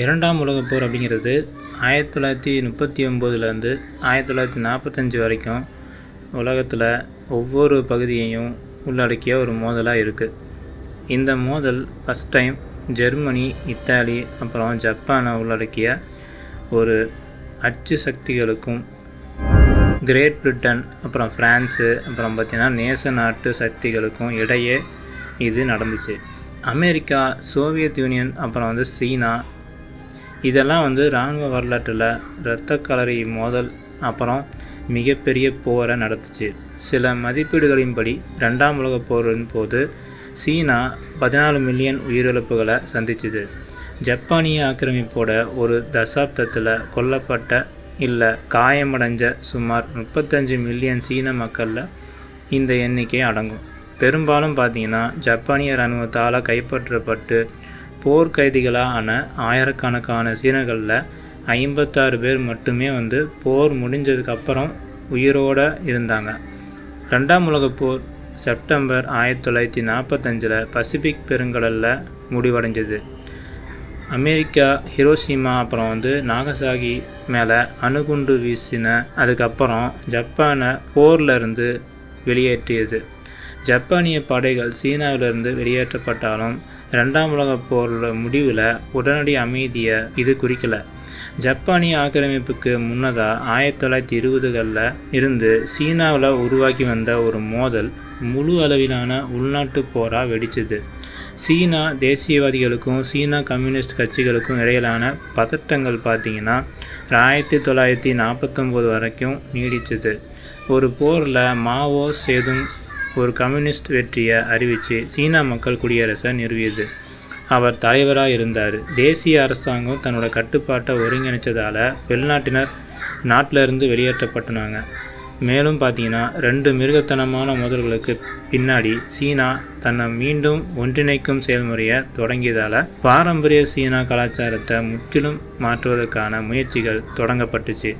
இரண்டாம் உலகப் போர் அப்படிங்கிறது ஆயிரத்தி தொள்ளாயிரத்தி முப்பத்தி ஒம்போதுலேருந்து ஆயிரத்தி தொள்ளாயிரத்தி நாற்பத்தஞ்சு வரைக்கும் உலகத்தில் ஒவ்வொரு பகுதியையும் உள்ளடக்கிய ஒரு மோதலாக இருக்குது இந்த மோதல் ஃபஸ்ட் டைம் ஜெர்மனி இத்தாலி அப்புறம் ஜப்பானை உள்ளடக்கிய ஒரு அச்சு சக்திகளுக்கும் கிரேட் பிரிட்டன் அப்புறம் ஃப்ரான்ஸு அப்புறம் பார்த்திங்கன்னா நேச நாட்டு சக்திகளுக்கும் இடையே இது நடந்துச்சு. அமெரிக்கா சோவியத் யூனியன் அப்புறம் வந்து சீனா இதெல்லாம் வந்து இராணுவ வரலாற்றில் இரத்த கலரி மோதல் அப்புறம் மிகப்பெரிய போரை நடத்துச்சு. சில மதிப்பீடுகளின்படி ரெண்டாம் உலகப் போரின் போது சீனா பதினாலு மில்லியன் உயிரிழப்புகளை சந்திச்சுது. ஜப்பானிய ஆக்கிரமிப்போட ஒரு தசாப்தத்தில் கொல்லப்பட்ட இல்லை காயமடைஞ்ச சுமார் முப்பத்தஞ்சு மில்லியன் சீன மக்களில் இந்த எண்ணிக்கை அடங்கும். பெரும்பாலும் பார்த்தீங்கன்னா ஜப்பானிய இராணுவத்தால் கைப்பற்றப்பட்டு போர்க்கைதிகளான ஆயிரக்கணக்கான சீனர்களில் ஐம்பத்தாறு பேர் மட்டுமே வந்து போர் முடிஞ்சதுக்கப்புறம் உயிரோடு இருந்தாங்க. ரெண்டாம் உலகப் போர் செப்டம்பர் ஆயிரத்தி தொள்ளாயிரத்தி நாற்பத்தஞ்சில் பசிபிக் பெருங்கடலில் முடிவடைஞ்சது. அமெரிக்கா ஹிரோஷிமா அப்புறம் வந்து நாகசாகி மேலே அணுகுண்டு வீசின அதுக்கப்புறம் ஜப்பானை போர்லேருந்து வெளியேற்றியது. ஜப்பானிய படைகள் சீனாவிலிருந்து வெளியேற்றப்பட்டாலும் ரெண்டாம் உலகப் போரோட முடிவில் உடனடி அமைதியை இது குறிக்கலை. ஜப்பானிய ஆக்கிரமிப்புக்கு முன்னதாக ஆயிரத்தி தொள்ளாயிரத்தி இருபதுகளில் இருந்து சீனாவில் உருவாக்கி வந்த ஒரு மோதல் முழு அளவிலான உள்நாட்டு போராக வெடிச்சது. சீனா தேசியவாதிகளுக்கும் சீனா கம்யூனிஸ்ட் கட்சிகளுக்கும் இடையிலான பதட்டங்கள் பார்த்திங்கன்னா ஆயிரத்தி தொள்ளாயிரத்தி நாற்பத்தொம்போது வரைக்கும் நீடிச்சது. ஒரு போரில் மாவோ சேதுங் ஒரு கம்யூனிஸ்ட் வெற்றியை அறிவித்து சீனா மக்கள் குடியரசை நிறுவியது. அவர் தலைவராக இருந்தார் தேசிய அரசாங்கம் தன்னோட கட்டுப்பாட்டை ஒருங்கிணைச்சதால் வெளிநாட்டினர் நாட்டிலிருந்து வெளியேற்றப்பட்டனாங்க. மேலும் பார்த்தீங்கன்னா ரெண்டு மிருகத்தனமான மோதல்களுக்கு பின்னாடி சீனா தன்னை மீண்டும் ஒன்றிணைக்கும் செயல்முறையை தொடங்கியதால் பாரம்பரிய சீனா கலாச்சாரத்தை முற்றிலும் மாற்றுவதற்கான முயற்சிகள் தொடங்கப்பட்டுச்சு.